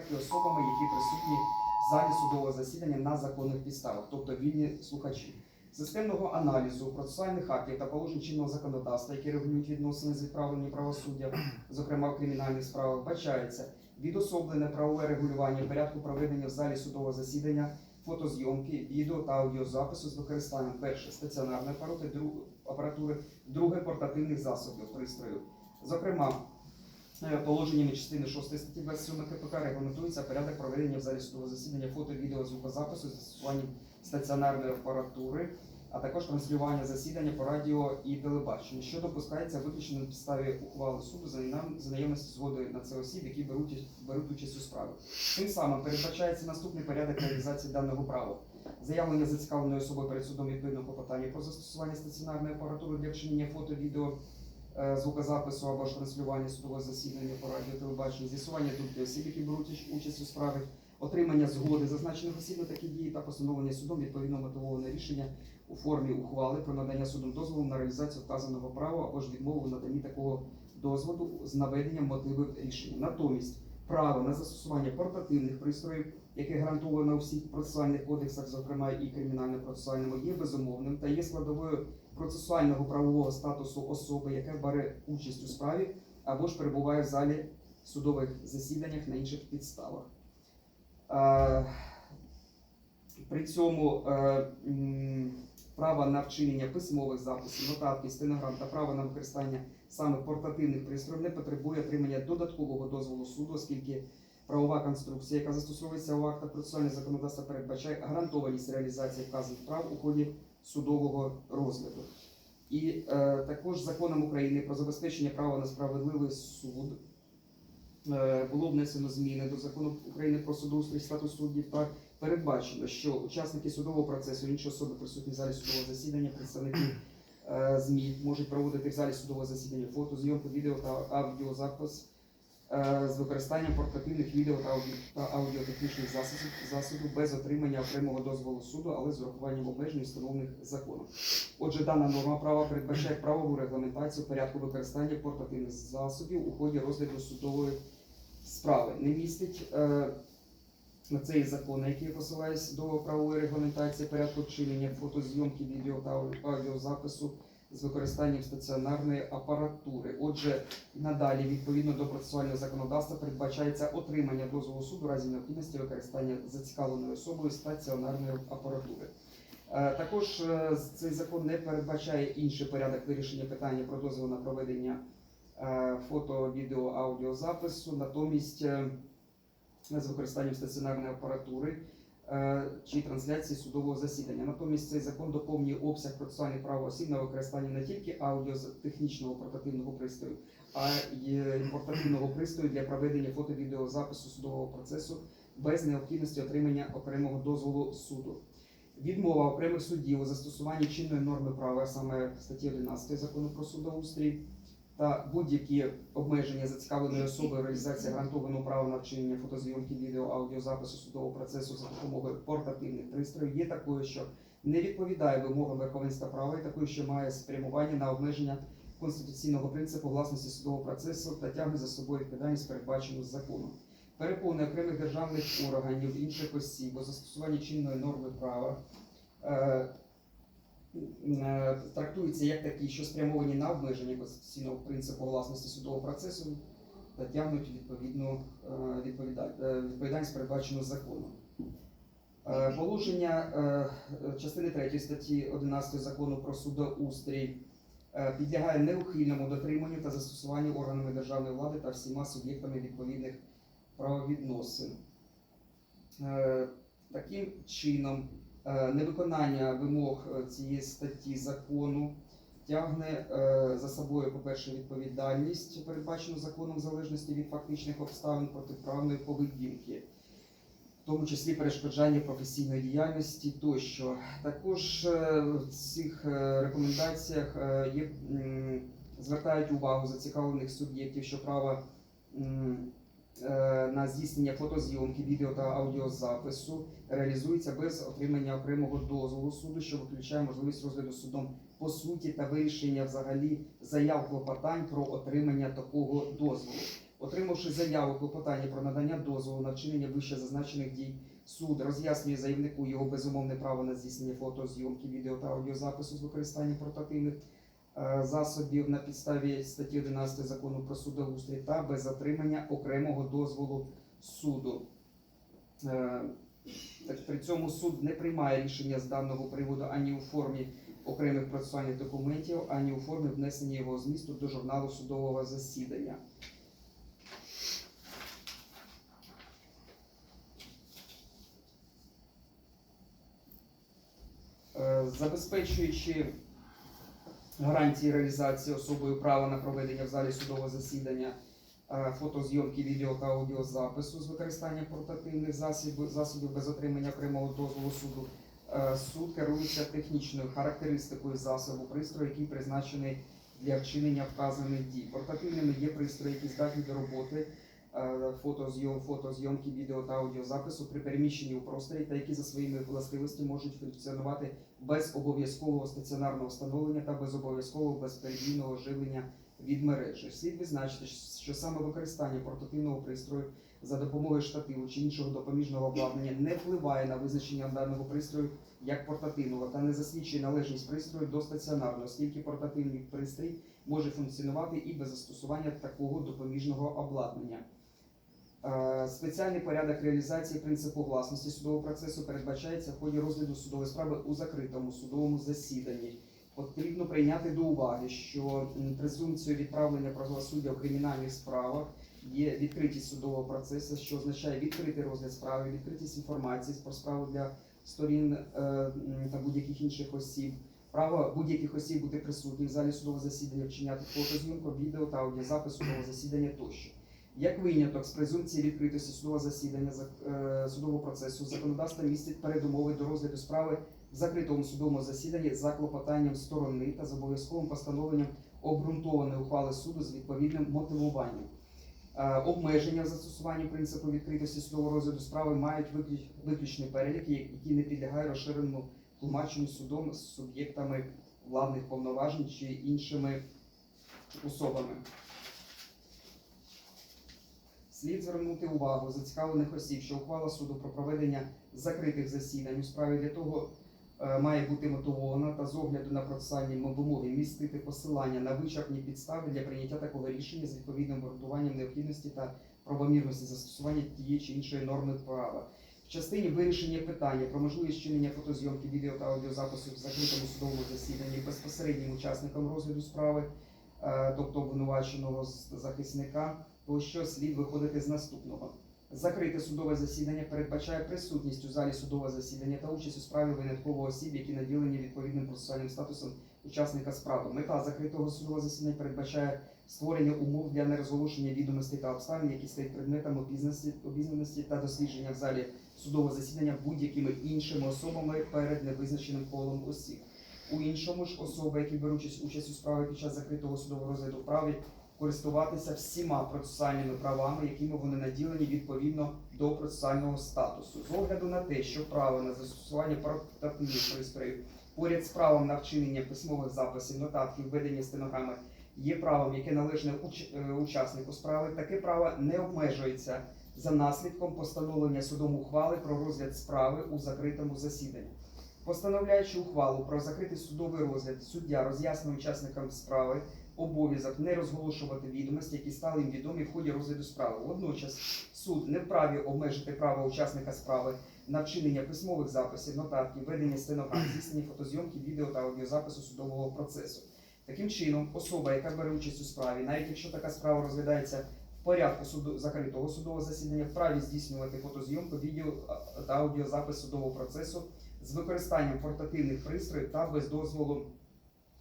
так і особами, які присутні в залі судового засідання на законних підставах, тобто вільні слухачі. Системного аналізу процесуальних актів та положень чинного законодавства, які регулюють відносини з відправленням правосуддя, зокрема в кримінальних справах, бачається відособлене правове регулювання порядку проведення в залі судового засідання, фотозйомки, відео та аудіозапису з використанням перше стаціонарної апаратури, друг- апаратури, друге портативних засобів пристрою. Зокрема, положеннями частини 6 статті 27 КПК регламентується порядок проведення в залі судового засідання фото, відео, звукозапису з застосуванням стаціонарної апаратури, а також транслювання засідання по радіо і телебаченню, що допускається виключно на підставі ухвали суду за наявності згоди на це осіб, які беруть, беруть участь у справі. Тим самим передбачається наступний порядок реалізації даного права. Заявлення зацікавленої особи перед судом відповідно клопотання про застосування стаціонарної апаратури для вчинення фото, відео, звукозапису або ж транслювання судового засідання по радіо, телебаченню, з'ясування думки осіб, які беруть участь у справі, отримання згоди зазначених осіб на такі дії та постановлення судом відповідно мотивоване рішення у формі ухвали про надання судом дозволу на реалізацію вказаного права або ж відмову наданні такого дозволу з наведенням мотивів рішення. Натомість право на застосування портативних пристроїв, яке гарантовано у всіх процесуальних кодексах, зокрема і кримінально-процесуальному, є безумовним та є складовою процесуального правового статусу особи, яка бере участь у справі або ж перебуває в залі судових засіданнях на інших підставах. Е, При цьому е, право на вчинення письмових записів, нотатків, стенограм та право на використання саме портативних пристроїв не потребує отримання додаткового дозволу суду, оскільки правова конструкція, яка застосовується у актах процесуального законодавства, передбачає гарантованість реалізації вказаних прав у ході судового розгляду. І е, також законом України про забезпечення права на справедливий суд е, було внесено зміни до закону України про судоустрій статус суддів та передбачено, що учасники судового процесу, інші особи присутні в залі судового засідання, представники е, ЗМІ можуть проводити в залі судового засідання фото, зйомку, відео та аудіозапис з використанням портативних відео та, аудіотехнічних засобів, засобів без отримання окремого дозволу суду, але з урахуванням обмежень, встановлених законом. Отже, дана норма права передбачає правову регламентацію порядку використання портативних засобів у ході розгляду судової справи. Не містить е, на цей закон, на який я посилаюсь до правової регламентації порядку вчинення фотозйомки, відео та аудіозапису з використанням стаціонарної апаратури. Отже, надалі, відповідно до процесуального законодавства, передбачається отримання дозволу суду в разі необхідності використання зацікавленою особою стаціонарної апаратури. Е, Також е, цей закон не передбачає інший порядок вирішення питання про дозвіл на проведення е, фото, відео, аудіозапису, натомість з використанням стаціонарної апаратури чи трансляції судового засідання. Натомість цей закон доповнює обсяг процесуальних прав осіб на використання не тільки аудіотехнічного портативного пристрою, а й портативного пристрою для проведення фото-відеозапису судового процесу без необхідності отримання окремого дозволу суду. Відмова окремих суддів у застосуванні чинної норми права, саме статті 11 закону про судоустрій, та будь-які обмеження зацікавленої особи реалізації гарантованого права на вчинення фотозйомки, відео, аудіозапису судового процесу за допомогою портативних пристроїв є такою, що не відповідає вимогам верховенства права і такою, що має спрямування на обмеження конституційного принципу власності судового процесу та тягне за собою відповідальність, передбачену законом. Переповнення окремих державних органів, інших осіб у застосуванні чинної норми права е, трактуються як такі, що спрямовані на обмеження конституційного принципу власності судового процесу та тягнуть відповідну е, е, відповідальність, передбачену законом. Е, Положення е, частини 3 статті 11 закону про судоустрій е, підлягає неухильному дотриманню та застосуванню органами державної влади та всіма суб'єктами відповідних правовідносин. Е, Таким чином, е, невиконання вимог е, цієї статті закону тягне е, за собою, по-перше, відповідальність, передбачену законом в залежності від фактичних обставин протиправної поведінки, в тому числі перешкоджання професійної діяльності тощо. Також е, в цих е, рекомендаціях е, є, звертають увагу зацікавлених суб'єктів, що право е, на здійснення фотозйомки, відео та аудіозапису реалізується без отримання окремого дозволу суду, що виключає можливість розгляду судом по суті та вирішення взагалі заяв клопотань про отримання такого дозволу. Отримавши заяву клопотання про надання дозволу на вчинення вище зазначених дій, суд роз'яснює заявнику його безумовне право на здійснення фотозйомки, відео та аудіозапису з використанням портативних е, засобів на підставі статті 11 закону про судоустрій та без отримання окремого дозволу суду. Е, При цьому суд не приймає рішення з даного приводу ані у формі окремих процесуальних документів, ані у формі внесення його змісту до журналу судового засідання. Е, Забезпечуючи гарантії реалізації особою права на проведення в залі судового засідання е, фотозйомки, відео та аудіозапису з використанням портативних засобів, засобів без отримання окремого дозволу суду, е, суд керується технічною характеристикою засобу пристрою, який призначений для вчинення вказаних дій. Портативними є пристрої, які здатні до роботи фотозйом, фотозйомки, відео та аудіозапису при переміщенні у просторі та які за своїми властивостями можуть функціонувати без обов'язкового стаціонарного встановлення та без обов'язкового безперебійного живлення від мережі. Слід відзначити, що саме використання портативного пристрою за допомогою штативу чи іншого допоміжного обладнання не впливає на визначення даного пристрою як портативного та не засвідчує належність пристрою до стаціонарного, оскільки портативний пристрій може функціонувати і без застосування такого допоміжного обладнання. Е, Спеціальний порядок реалізації принципу власності судового процесу передбачається в ході розгляду судової справи у закритому судовому засіданні. Потрібно прийняти до уваги, що презумпцією відправлення правосуддя у кримінальних справах є відкритість судового процесу, що означає відкритий розгляд справи, відкритість інформації про справу для сторін е, та будь-яких інших осіб, право будь-яких осіб бути присутнім в залі судового засідання, вчиняти фотозйомку, відео та аудіозапис судового засідання тощо. Як виняток з презумпції відкритості судового засідання е, судового процесу, законодавство містить передумови до розгляду справи в закритому судовому засіданні за клопотанням сторони та з обов'язковим постановленням обґрунтованої ухвали суду з відповідним мотивуванням. Е, Обмеження в застосуванні принципу відкритості судового розгляду справи мають виключний перелік, який не підлягає розширеному тлумаченню судом з суб'єктами владних повноважень чи іншими особами. Слід звернути увагу зацікавлених осіб, що ухвала суду про проведення закритих засідань у справі для того е, має бути мотивована та з огляду на процесуальні вимоги містити посилання на вичерпні підстави для прийняття такого рішення з відповідним обґрунтуванням необхідності та правомірності застосування тієї чи іншої норми права. В частині вирішення питання про можливість чинення фотозйомки, відео та аудіозапису в закритому судовому засіданні безпосереднім учасникам розгляду справи, е, тобто обвинуваченого захисника, то що слід виходити з наступного. Закрите судове засідання передбачає присутність у залі судового засідання та участь у справі винятково осіб, які наділені відповідним процесуальним статусом учасника справи. Мета закритого судового засідання передбачає створення умов для нерозголошення відомостей та обставин, які стають предметом обізнаності, та дослідження в залі судового засідання будь-якими іншими особами перед невизначеним колом осіб. У іншому ж особи, які беруть участь у справі під час закритого судового розгляду, вправі користуватися всіма процесуальними правами, якими вони наділені відповідно до процесуального статусу. З огляду на те, що право на застосування портативних пристроїв поряд з правом на вчинення письмових записів, нотатків, ведення стенограми є правом, яке належне уч- е, учаснику справи, таке право не обмежується за наслідком постановлення судом ухвали про розгляд справи у закритому засіданні. Постановляючи ухвалу про закритий судовий розгляд, суддя роз'яснює учасникам справи обов'язок не розголошувати відомості, які стали їм відомі в ході розгляду справи. Водночас суд не вправі обмежити право учасника справи на вчинення письмових записів, нотатків, ведення стенограм, здійснення фотозйомки, відео та аудіозапису судового процесу. Таким чином, особа, яка бере участь у справі, навіть якщо така справа розглядається в порядку суду закритого судового засідання, вправі здійснювати фотозйомку, відео та аудіозапис судового процесу з використанням портативних пристроїв та без дозволу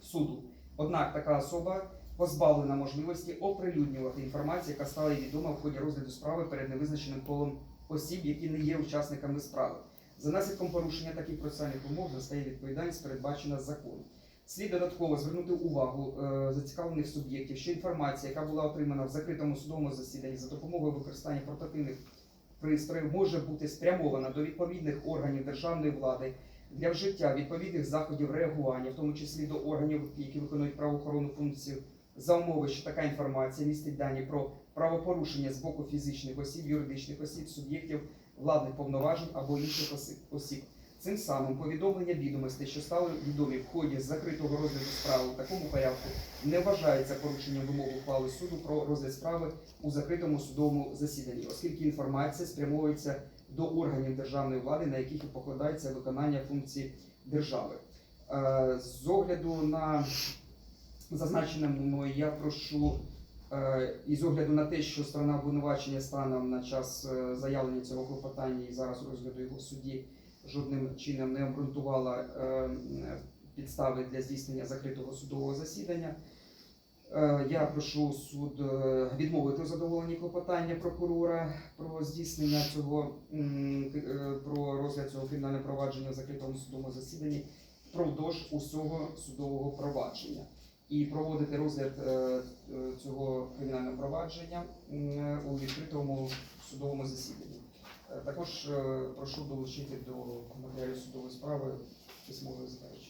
суду. Однак така особа позбавлена можливості оприлюднювати інформацію, яка стала відома в ході розгляду справи перед невизначеним колом осіб, які не є учасниками справи. За наслідком порушення таких процесуальних вимог настає відповідальність, передбачена законом. Слід додатково звернути увагу е, зацікавлених суб'єктів, що інформація, яка була отримана в закритому судовому засіданні за допомогою використання портативних пристроїв, може бути спрямована до відповідних органів державної влади для вжиття відповідних заходів реагування, в тому числі до органів, які виконують правоохоронну функцію, за умови, що така інформація містить дані про правопорушення з боку фізичних осіб, юридичних осіб, суб'єктів владних повноважень або інших осіб-. Цим самим повідомлення відомостей, що стали відомі в ході закритого розгляду справи у такому порядку, не вважається порушенням вимог ухвали суду про розгляд справи у закритому судовому засіданні, оскільки інформація спрямовується до органів державної влади, на яких і покладається виконання функцій держави. Е, З огляду на зазначене мною, я прошу е, і з огляду на те, що сторона обвинувачення станом на час е, заявлення цього клопотання і зараз розгляду його в суді жодним чином не обґрунтувала підстави для здійснення закритого судового засідання. Е, Я прошу суд е, відмовити у задоволенні клопотання прокурора про здійснення цього е, про розгляд цього кримінального провадження в закритому судовому засіданні впродовж усього судового провадження і проводити розгляд цього кримінального провадження у відкритому судовому засіданні. Також прошу долучити до матеріалів судової справи письмове заперечення.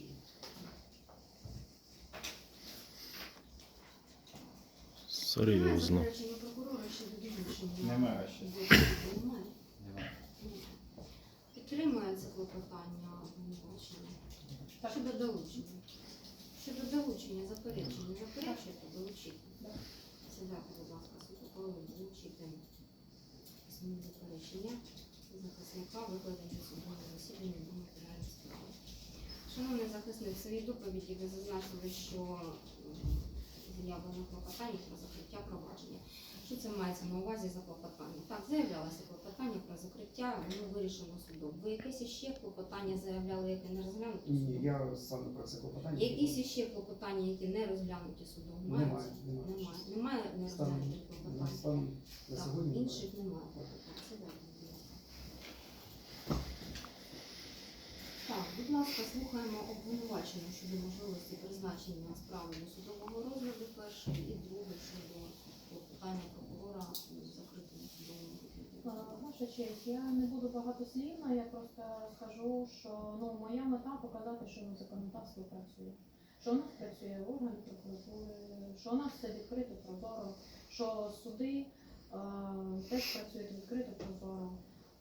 Серйозно. Немає ще. Немає. Немає. Підтримує це клопотання обвинувачення. Щодо долучення. Щодо долучення заперечення. Заперечуєте долучити. Сідайте, будь ласка, суд ухвалив долучити письмові заперечення захисника, викладені в судовому засіданні до матеріалів справи. Шановний захисник, в своїй доповіді ви зазначили, що м, заявлено клопотання про закриття провадження. Що це мається на увазі за клопотання? Так, заявлялося клопотання про закриття, воно вирішено судом. Ви якесь іще клопотання заявляли, яке не розглянуто Ні, я саме про це клопотання. Якісь іще клопотання, які не розглянуті судом, Немає, маються? немає. Немає. Немає не розглянутих клопотань. Станом на Так, сьогодні немає. інших немає клопотань. Сідайте, будь ласка. Так, будь ласка, слухаємо обвинувачення щодо можливості призначення справи до судового розгляду перший і другий щодо клопотання прокурора у закритому судовому розгляді. Е, Ваша честь, я не буду багатослівна, я просто скажу, що ну, моя мета показати, що на законодавство працює. Що у нас працює орган прокуратури, що у нас все відкрито, прозоро, що суди е, теж працюють відкрито, прозоро.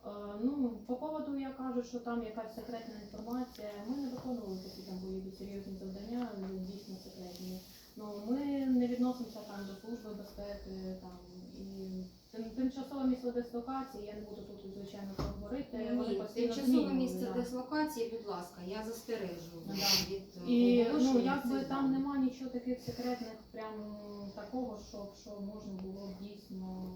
Е, ну, по поводу я кажу, що там якась секретна інформація. Ми не виконували такі там бойові серйозні завдання, дійсно секретні. Ну, ми не відносимося там до служби безпеки там і тим, тимчасове місце дислокації, я не буду тут звичайно говорити. вони постійно тимчасове місце да. дислокації, будь ласка, я застережу Да. від е, І ну якби там нема нічого таких секретних, прям такого, щоб що можна було дійсно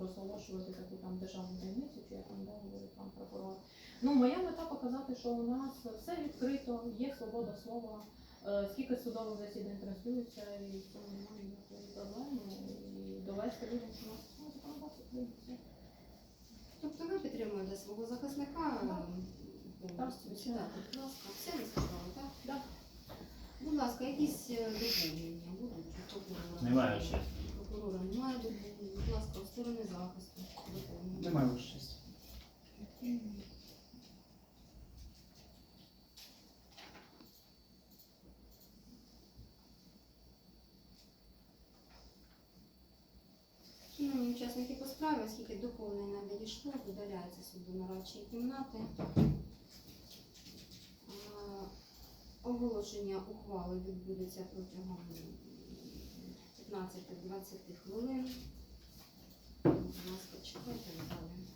розголошувати таку там державну таємницю, чи як там да, говорить пан прокурор. Ну моя мета показати, що у нас все відкрито, є свобода слова. е, Скільки судових засідань транслюється, і в цьому немає ніякої проблеми. І довести людям, що у нас ну, законодавство прийняти. Тобто ви підтримуєте свого захисника Так. е, будь ласка, все ви сказали, так? Так. Будь ласка, якісь е, доповнення будуть? Немає ще. Прокурора немає доповнень. Будь ласка, у сторони захисту. Немає. Шановні учасники по справі, оскільки доповнення не надійшло, видаляється суд до нарадчої кімнати. Оголошення ухвали відбудеться протягом 15-20 хвилин. Будь ласка, чекайте далі.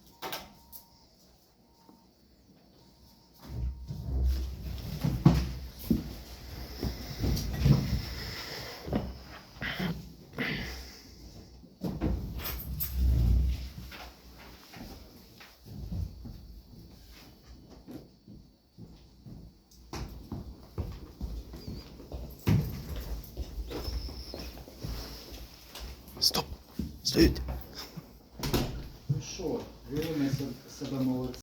Стоп! Стоїть! Ну